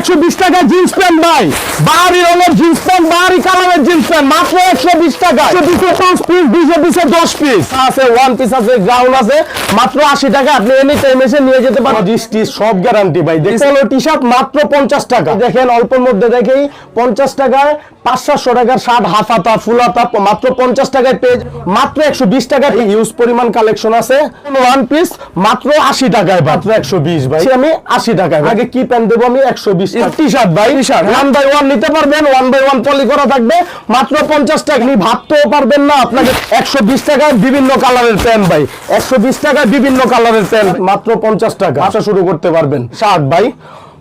একশো বিশ টাকা জিন্স প্যান্ট ভাই। বাহারি রঙের জিন্স প্যান্ট বাহারি কালারের জিন্স প্যান্ট মাত্র একশো বিশ টাকা পিসে পাঁচ পিস দুশো পিসে দশ পিস আছে ওয়ান পিস আছে গ্রাউন্ড আছে মাত্র আশি টাকা আপনি এনি টাইম এসে নিয়ে যেতে পারেন। ডিস্টি সব গ্যারান্টি ভাই। দেখেন টি শার্ট মাত্র পঞ্চাশ টাকা। দেখেন অল্পের মধ্যে দেখেই পঞ্চাশ টাকায় পাঁচ সাতশো টাকার শার্ট হাফ হাতা ফুল হাতা মাত্র পঞ্চাশ টাকায় পেজ মাত্র একশো বিশ টাকার ইউজ পরিমাণ কালেকশন আছে। ওয়ান পিস মাত্র আশি টাকায় মাত্র একশো বিশ ভাই। আমি আশি টাকায় আগে কি প্যান্ট দেবো আমি? একশো বিশ টি শার্ট ভাই। T shirt one by one নিতে পারবেন ওয়ান বাই ওয়ান পলি করা থাকবে। মাত্র পঞ্চাশ টাকা আপনি ভাবতেও পারবেন না আপনাকে একশো বিশ টাকায় বিভিন্ন কালারের প্যান্ট ভাই। একশো বিশ টাকায় বিভিন্ন কালারের প্যান্ট মাত্র পঞ্চাশ টাকা। আশা শুরু করতে পারবেন। শার্ট ভাই।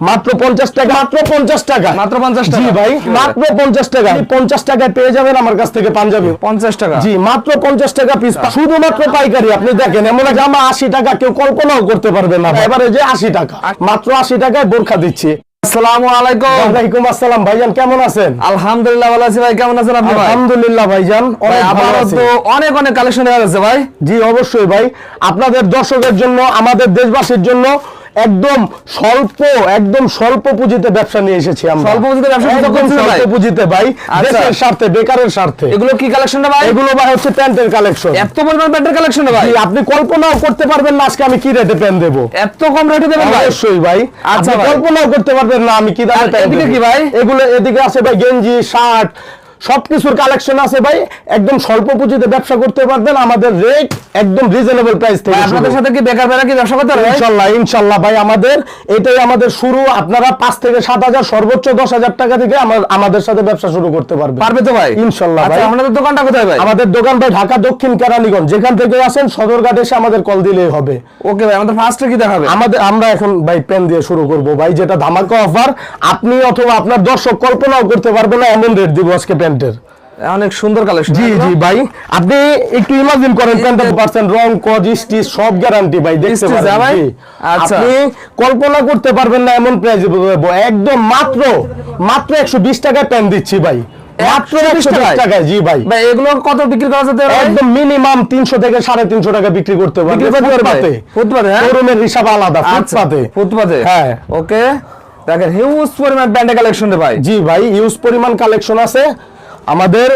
মাত্র পঞ্চাশ টাকা। মাত্র পঞ্চাশ টাকা। মাত্র 50 জি টাকা? ভাই মাত্র পঞ্চাশ টাকা। পঞ্চাশ টাকায় পেয়ে যাবেন আমার কাছ থেকে পাঞ্জাবি। পঞ্চাশ টাকা। জি মাত্র পঞ্চাশ টাকা পিস শুধুমাত্র পাইকারি আপনি দেখেন এমন জামা আশি টাকা কেউ কল্পনাও করতে পারবে না এবারে যে আশি টাকা মাত্র আশি টাকায় বোরখা দিচ্ছি। আসসালামু আলাইকুম। ওয়ালাইকুম আসসালাম ভাইজান কেমন আছেন? আলহামদুলিল্লাহ ভালো আছি ভাই কেমন আছেন আপনি ভাই? আলহামদুলিল্লাহ ভাইজান। তো অনেক অনেক কালেকশন হয়ে গেছে ভাই। জি অবশ্যই ভাই। আপনাদের দর্শকের জন্য আমাদের দেশবাসীর জন্য একদম স্বল্প একদম স্বল্প পুঁজিতে ব্যবসা নিয়ে এসেছি আমরা। স্বল্প পুঁজিতে ব্যবসা একদম স্বল্প পুঁজিতে ভাই আচ্ছা। দেশের স্বার্থে বেকারের স্বার্থে। এগুলো কি কালেকশনটা ভাই? এগুলো ভাই হচ্ছে প্যান্টের কালেকশন এত পরিমাণ প্যান্টের কালেকশন ভাই? আপনি কল্পনাও করতে পারবেন না আজকে আমি কি রেটে প্যান্ট দেবো। এত কম রেটে দেবেন ভাই? অবশ্যই ভাই। আচ্ছা আচ্ছা কল্পনাও করতে পারবেন না আমি কি দামে প্যান্ট কি ভাই? এগুলো এদিকে আছে ভাই গেঞ্জি শার্ট সবকিছুর কালেকশন আছে ভাই। একদম স্বল্প পুঁজিতে ব্যবসা করতে পারবেন। আমাদের রেট একদম রিজনেবল প্রাইস থেকে আপনাদের সাথে কি বেকার বেকার কি ব্যবসা করতে হবে ইনশাল্লাহ ইনশাল্লাহ ভাই আমাদের এটাই আমাদের শুরু। আপনারা পাঁচ থেকে সাত হাজার সর্বোচ্চ দশ হাজার টাকা থেকে আমাদের সাথে ব্যবসা শুরু করতে পারবেন। পারবে তো ভাই? ইনশাল্লাহ আচ্ছা ভাই। আপনাদের দোকানটা কোথায় ভাই? আমাদের দোকান ভাই ঢাকা দক্ষিণ কেরানীগঞ্জ। যেখান থেকে আসেন সদরঘাট এসে আমাদের কল দিলেই হবে। ওকে ভাই আমাদের ফার্স্টে কি দেখাবে? আমাদের আমরা এখন ভাই পেন দিয়ে শুরু করব। ভাই যেটা ধামাকা অফার আপনি অথবা আপনার দর্শক কল্পনাও করতে পারবে না এমন রেট দিব আজকে প্যান্টের। অনেক সুন্দর কালেকশন জি জি ভাই। আপনি একটু ইমাজিন করেন প্যান্টের পার্সেন্ট রং কজ স্টিচ সব গ্যারান্টি ভাই দেখতে পারেন। ভাই? আচ্ছা। আপনি কল্পনা করতে পারবেন না এমন প্রাইস একদম মাত্র মাত্র একশো বিশ টাকায় প্যান দিচ্ছি ভাই। মাত্র 120 টাকায়? টাকায় জি ভাই। ভাই এগুলো কত বিক্রি করা যেতে একদম মিনিমাম তিনশো থেকে সাড়ে তিনশো টাকা বিক্রি করতে? ফুটপাতে। ফুটপাতে, হ্যাঁ? শোরুমের হিসাব আলাদা আচ্ছা, ফুটপাতে। ফুটপাতে। হ্যাঁ। ওকে। দেখেন হিউজ পরিমাণ ব্যান্ডের কালেকশন ভাই। জি ভাই ইউজ পরিমাণ কালেকশন আছে। আমাদের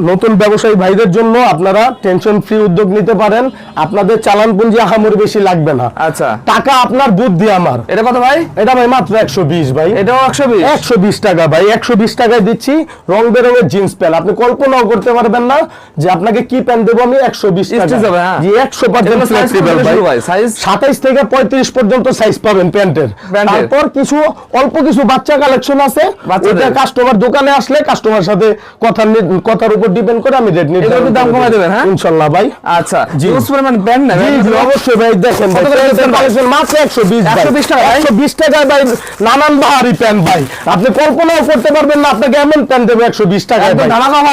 নতুন ব্যবসায়ী ভাইদের জন্য আপনারা টেনশন ফ্রি উদ্যোগ নিতে পারেন। আপনাদের চালান পুঞ্জি আহামরি বেশি লাগবে না। আচ্ছা। টাকা আপনার বুদ্ধি আমার। এটা কত ভাই? এটা ভাই মাত্র একশো বিশ ভাই। এটাও একশো বিশ? একশো বিশ টাকা ভাই একশো বিশ টাকায় দিচ্ছি রং বেরঙের জিন্স প্যান্ট আপনি কল্পনাও করতে পারবেন না যে আপনাকে কি প্যান্ট দেবো আমি একশো বিশ হ্যাঁ। জি একশো পার্সেন্ট ফ্লেক্সিবল ভাই। শুরু সাতাইশ থেকে পঁয়ত্রিশ পর্যন্ত সাইজ পাবেন প্যান্টের। তারপর কিছু অল্প কিছু বাচ্চা কালেকশন আছে। কাস্টমার দোকানে আসলে কাস্টমার সাথে কথা কথার উপর ডিপেন্ড করে আমি রেট একটু দাম কমায় দেবেন, হ্যাঁ? ভাই। আচ্ছা পরিমাণ ব্যান্ড না জি অবশ্যই ভাই দেখেন ভাই কত করে দিচ্ছেন ভাই? collection মাত্র 120 ভাই। 120 টাকা 120 টাকায় ভাই নানান বাহারি ভাই। আপনি কল্পনাও করতে পারবেন না আপনাকে এমন প্যান্ট দেবো 120 টাকায় ভাই।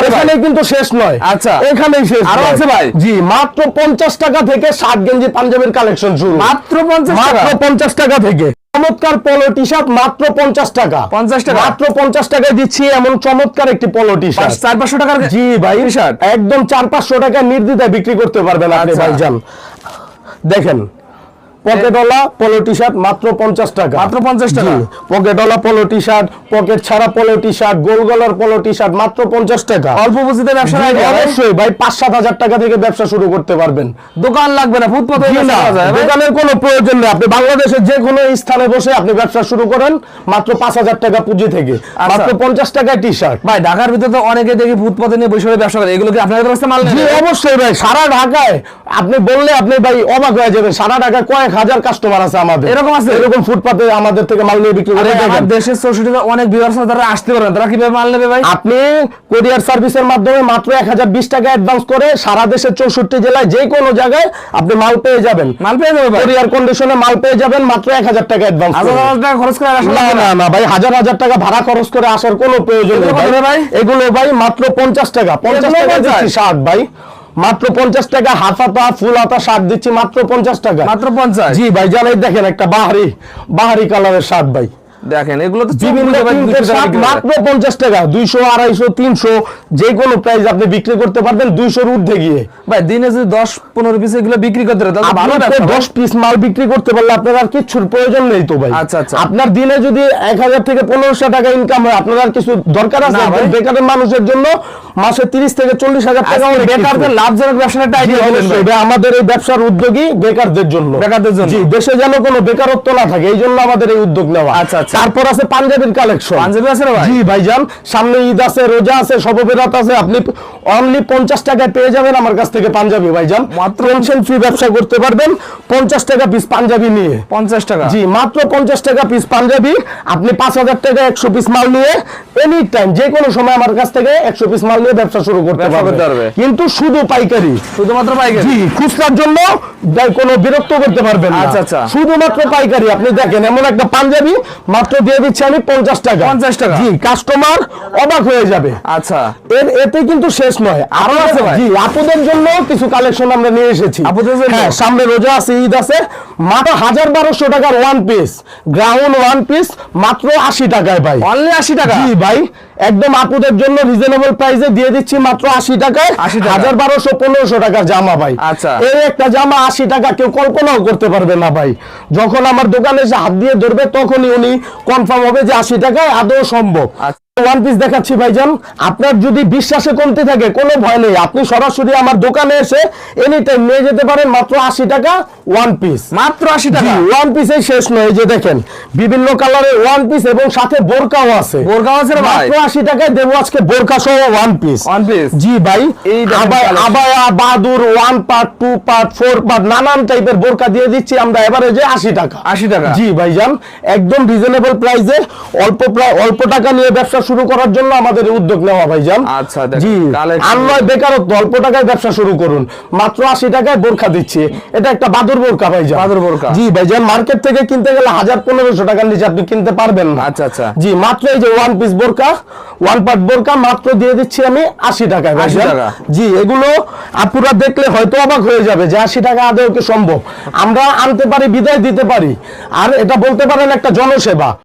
এখানে কিন্তু শেষ নয়। আচ্ছা। এখানেই শেষ আরও আছে ভাই? জি মাত্র 50 টাকা থেকে শার্ট গেঞ্জি পাঞ্জাবির কালেকশন শুরু। মাত্র পঞ্চাশ টাকা? মাত্র 50 টাকা থেকে। চমৎকার পলো টি শার্ট মাত্র 50 টাকা 50 টাকা? মাত্র 50 টাকায় দিচ্ছি এমন চমৎকার একটি পলো টি শার্ট চার পাঁচশো টাকার জি ভাই টি-শার্ট? একদম চার পাঁচশো টাকা নির্দ্বিধায় বিক্রি করতে পারবেন আপনি আচ্ছা। ভাইজান দেখেন পকেটওয়ালা পলো টি শার্ট মাত্র পঞ্চাশ টাকা। মাত্র 50 টাকা? জি, পকেটওয়ালা পলো টি শার্ট পকেট ছাড়া পলো টি শার্ট গোল গলার পলো টি শার্ট মাত্র পঞ্চাশ টাকা। অল্প পুঁজিতে ব্যবসা? অবশ্যই ভাই পাঁচ সাত হাজার টাকা থেকে ব্যবসা শুরু করতে পারবেন। দোকান লাগবে না দোকানের কোনো প্রয়োজন নেই। আপনি বাংলাদেশের যে কোনো স্থানে বসে আপনি ব্যবসা শুরু করেন মাত্র পাঁচ হাজার টাকা পুঁজি থেকে। আচ্ছা। মাত্র পঞ্চাশ টাকায় টি শার্ট ভাই ঢাকার ভিতরে তো অনেকে দেখি ফুটপাতে নিয়ে বসে বসে ব্যবসা করে। এগুলো কি আপনাদের কাছে মাল জি অবশ্যই ভাই। সারা ঢাকায় আপনি বললে আপনি ভাই অবাক হয়ে যাবেন। সারা ঢাকায় কয়েক হাজার কাস্টমার আছে আমাদের। এরকম আছে? এরকম ফুটপাতে আমাদের থেকে মাল নিয়ে বিক্রি করে। দেশের চৌষট্টিতে অনেক ভিউয়ার্স তারা আসতে পারে তারা কীভাবে মাল নেবে ভাই? আপনি কোরিয়ার সার্ভিসের মাধ্যমে মাত্র এক হাজার বিশ টাকা অ্যাডভান্স করে সারা দেশের চৌষট্টি জেলায় যে কোনো জায়গায় আপনি মাল পেয়ে যাবেন। মাল পেয়ে যাবে কোরিয়ার কন্ডিশনে মাল পেয়ে যাবেন মাত্র এক হাজার টাকা অ্যাডভান্স হাজার হাজার টাকা খরচ করে না না। না ভাই হাজার হাজার টাকা ভাড়া খরচ করে আসার কোনো প্রয়োজন নেই ভাই? এগুলো ভাই মাত্র পঞ্চাশ টাকা। পঞ্চাশ টাকা 50? দিচ্ছি শার্ট ভাই। মাত্র পঞ্চাশ টাকা হাফ হাতা ফুল হাতা শার্ট দিচ্ছি মাত্র পঞ্চাশ টাকা। মাত্র পঞ্চাশ? জি ভাই জানাই দেখেন একটা বাহারি বাহারি কালারের শার্ট ভাই। দেখেন এগুলো তো বিভিন্ন বুজে ভাই প্রিন্টের 200 টাকা শার্ট বিক্রি করে। মাত্র পঞ্চাশ টাকা দুইশো আড়াইশো তিনশো যে কোনো প্রাইস আপনি বিক্রি করতে পারবেন দুইশোর ঊর্ধ্বে গিয়ে ভাই দিনে যদি দশ পনেরো পিস এগুলো বিক্রি করতে পারে দশ পিস মাল বিক্রি করতে পারলে আপনার আর কিছুর প্রয়োজন নেই তো ভাই আচ্ছা, আচ্ছা। আপনার দিনে যদি এক হাজার থেকে পনেরোশো টাকা ইনকাম হয় আপনার আর কিছু দরকার আছে। বেকারের মানুষের জন্য মাসে তিরিশ থেকে চল্লিশ হাজার টাকা কিছু। বেকারদের লাভজনক ব্যবসার একটা আইডিয়া আমাদের এই ব্যবসার উদ্যোগী বেকারদের জন্য বেকারদের জন্য। জি দেশে যেন কোনো বেকারত্ব না থাকে এই জন্য আমাদের এই উদ্যোগ নেওয়া আচ্ছা, আচ্ছা। তারপর আছে পাঞ্জাবির কালেকশন পাঞ্জাবি আছে ভাই? জি ভাইজান সামনে ঈদ আছে রোজা আছে সববেরাত আছে আপনি অনলি পঞ্চাশ টাকায় পেয়ে যাবেন আমার কাছ থেকে পাঞ্জাবি ভাইজান। মাত্র টেনশন ফ্রি ব্যবসা করতে পারবেন পঞ্চাশ টাকা পিস পাঞ্জাবি নিয়ে। পঞ্চাশ টাকা? জি মাত্র পঞ্চাশ টাকা পিস পাঞ্জাবি আপনি পাঁচ হাজার টাকা একশো পিস মাল নিয়ে এনি টাইম যে কোনো সময় আমার কাছ থেকে একশো পিস মাল নিয়ে ব্যবসা শুরু করতে ব্যবসা করতে পারবে পারবে। কিন্তু শুধু পাইকারি। শুধুমাত্র পাইকারি? জি খুচরার জন্য কোনো বিরক্ত করতে পারবেন না। আচ্ছা, আচ্ছা। শুধুমাত্র পাইকারি আপনি দেখেন এমন একটা পাঞ্জাবি মাত্র দিয়ে দিচ্ছি আমি পঞ্চাশ টাকা। 50 টাকা? জি কাস্টমার অবাক হয়ে যাবে। আচ্ছা। এর এতে কিন্তু শেষ নয়। আরও আছে ভাই? জি আপুদের জন্য কিছু কালেকশন আমরা নিয়ে এসেছি। আপুদের জন্য? হ্যাঁ সামনে রোজা আছে ঈদ আছে। মাত্র হাজার বারোশো টাকার one piece ground one piece মাত্র আশি টাকায় ভাই। অনলি আশি টাকা? জি ভাই একদম আপুদের জন্য রিজনেবল প্রাইসে দিয়ে দিচ্ছি মাত্র আশি টাকায়। আশি হাজার বারোশো পনেরোশো টাকার জামা ভাই। আচ্ছা। এই একটা জামা আশি টাকা কেউ কল্পনাও করতে পারবে না ভাই। যখন আমার দোকানে এসে হাত দিয়ে ধরবে তখনই উনি কনফার্ম হবে যে আশি টাকায় আদৌ সম্ভব। আচ্ছা। ওয়ান পিস দেখাচ্ছি ভাইজান। আপনার যদি বিশ্বাসে কমতে থাকে কোনো ভয় নেই। আপনি সরাসরি আমার দোকানে এসে এনি টাইম নিয়ে যেতে পারেন মাত্র আশি টাকা ওয়ান পিস মাত্র আশি টাকা? ওয়ান পিসের শেষ নয় যে দেখেন। বিভিন্ন কালারের ওয়ান পিস এবং সাথে বোরকাও আছে। বোরকাও আছে মাত্র আশি টাকায় দেবো আজকে বোরকা সহ ওয়ান পিস One piece? জি ভাই। আবায়া বাদুর one part two part four part নানান টাইপের বোরকা দিয়ে দিচ্ছি আমরা এভারেজে আশি টাকা। 80 টাকা? জি ভাইজান একদম রিজনেবল প্রাইসে অল্প অল্প টাকা নিয়ে ব্যবসা শুরু করার জন্য আমাদের উদ্যোগ নেওয়া ভাইজান। আচ্ছা, জি। আর নয় বেকারত্ব অল্প টাকায় ব্যবসা শুরু করুন। মাত্র আশি টাকায় বোরখা দিচ্ছি। এটা একটা বাদুর বোরকা ভাইজান। বাদুর বোরখা। জি ভাইজান মার্কেট থেকে কিনতে গেলে হাজার পনেরোশো টাকার নিচে আপনি কিনতে পারবেন না। আচ্ছা, আচ্ছা। জি মাত্র এই যে ওয়ান পিস বোরখা ওয়ান পার্ট বোরখা মাত্র দিয়ে দিচ্ছি আমি আশি টাকায় 80 ভাইজান। জি এগুলো আপুরা দেখলে হয়তো অবাক হয়ে যাবে যে আশি টাকা আদৌ কি সম্ভব? আমরা আনতে পারি বিদায় দিতে পারি। আর এটা বলতে পারেন একটা জনসেবা।